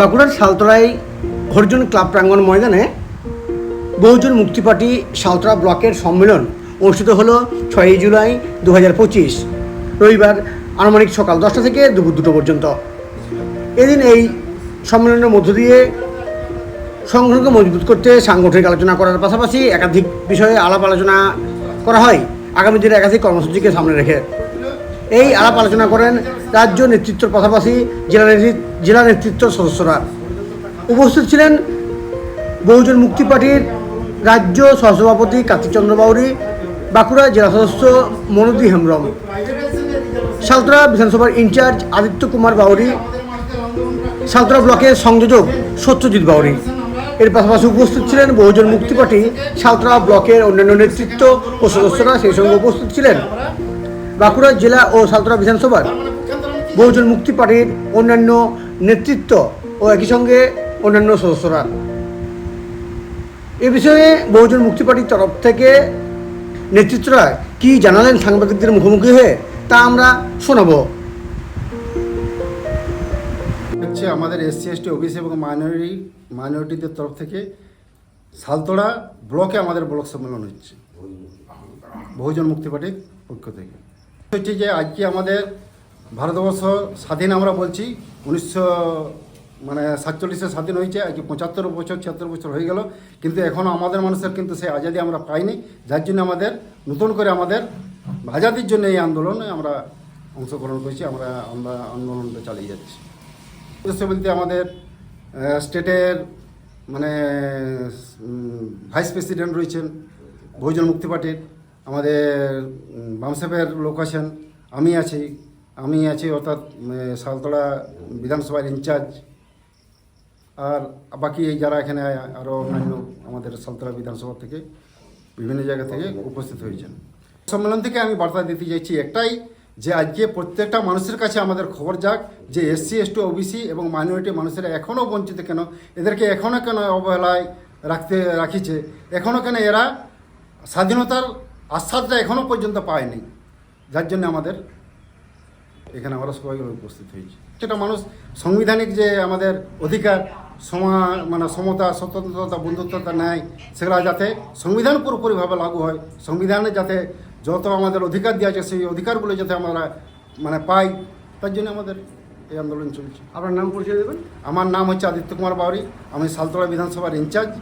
বাঁকুড়ার সালতলায় হরিজন ক্লাব প্রাঙ্গণ ময়দানে বহুজন মুক্তি পার্টি সালতলা ব্লকের সম্মেলন অনুষ্ঠিত হলো ছয়ই জুলাই দু পঁচিশ, রবিবার আনুমানিক সকাল দশটা থেকে দুপুর দুটো পর্যন্ত। এদিন এই সম্মেলনের মধ্য দিয়ে সংগঠনকে মজবুত করতে সাংগঠনিক আলোচনা করার পাশাপাশি একাধিক বিষয়ে আলাপ আলোচনা করা হয়। আগামী দিনে একাধিক কর্মসূচিকে সামনে রেখে এই আলাপ আলোচনা করেন রাজ্য নেতৃত্বের পাশাপাশি জেলা জেলা নেতৃত্ব সদস্যরা। উপস্থিত ছিলেন বহুজন মুক্তি পার্টির রাজ্য সহসভাপতি কার্তিকচন্দ্র বাউরি, বাঁকুড়া জেলা সদস্য মনোদি হেমব্রম সালতরা বিধানসভার ইনচার্জ আদিত্য কুমার বাউরি সালতরা ব্লকের সংযোজক সত্যজিৎ বাউরি। এর পাশাপাশি উপস্থিত ছিলেন বহুজন মুক্তি পার্টি সালতরা ব্লকের অন্যান্য নেতৃত্ব ও সদস্যরা। সেই সঙ্গে উপস্থিত ছিলেন বাঁকুড়া জেলা ও সালতরা বিধানসভার বহুজন মুক্তি পার্টির অন্যান্য নেতৃত্ব ও একই সঙ্গে অন্যান্য সদস্যরা। এ বিষয়ে বহুজন মুক্তি পার্টির তরফ থেকে নেতৃত্বরা কি জানালেন সাংবাদিকদের মুখোমুখি হয়ে, তা আমরা শোনাবো। হচ্ছে আমাদের এসসি এসটি ওবিসি এবং মাইনরিটি মাইনরিটিদের তরফ থেকে সালতোড়া ব্লকে আমাদের ব্লক সম্মেলন হচ্ছে। বহুজন মুক্তি পার্টির পক্ষ থেকে। হচ্ছে যে আজকে আমাদের ভারতবর্ষ স্বাধীন আমরা বলছি। উনিশশো মানে সাতচল্লিশে স্বাধীন হয়েছে, আজকে পঁচাত্তর বছর, ছিয়াত্তর বছর হয়ে গেল। কিন্তু এখনও আমাদের মানুষের কিন্তু সেই আজাদি আমরা পাইনি। যার জন্য আমাদের, নতুন করে আমাদের আজাদির জন্য এই আন্দোলনে আমরা অংশগ্রহণ করছি, আমরা আমরা আন্দোলনটা চালিয়ে যাচ্ছি। উদ্দেশ্য বলতে আমাদের স্টেটের মানে ভাইস প্রেসিডেন্ট রয়েছেন, বহুজন মুক্তি পার্টির। আমাদের উম, লোক আছেন আমি আছি আমি আছি অর্থাৎ সালতলা বিধানসভার ইনচার্জ আর বাকি যারা এখানে আরও অন্যান্য আমাদের সালতলা বিধানসভা থেকে বিভিন্ন জায়গা থেকে উপস্থিত হয়েছেন। সম্মেলন থেকে আমি বার্তা দিতে চাইছি একটাই যে আজকে প্রত্যেকটা মানুষের কাছে আমাদের খবর যাক যে এসসি এসটি ওবিসি এবং মাইনরিটি মানুষেরা এখনও বঞ্চিত কেন এদেরকে এখনও কেন অবহেলায় রাখতে রাখিছে এখনও কেন এরা স্বাধীনতার আস্বাদটা এখনও পর্যন্ত পায়নি। যার জন্য আমাদের এখানে আমরা সবাই উপস্থিত হয়েছি। সেটা মানুষ সাংবিধানিক যে আমাদের অধিকার সমা মানে সমতা স্বতন্ত্রতা বন্ধুত্বতা ন্যায় সেগুলো যাতে সংবিধান পুরোপুরিভাবে লাগু হয় সংবিধানে যাতে যত আমাদের অধিকার দেওয়া আছে সেই অধিকারগুলো যাতে আমরা মানে পাই তার জন্য আমাদের এই আন্দোলন চলছে। আপনার নাম পরিচয় দেবেন? আমার নাম হচ্ছে আদিত্য কুমার বাউরি আমি সালতলা বিধানসভার ইনচার্জ।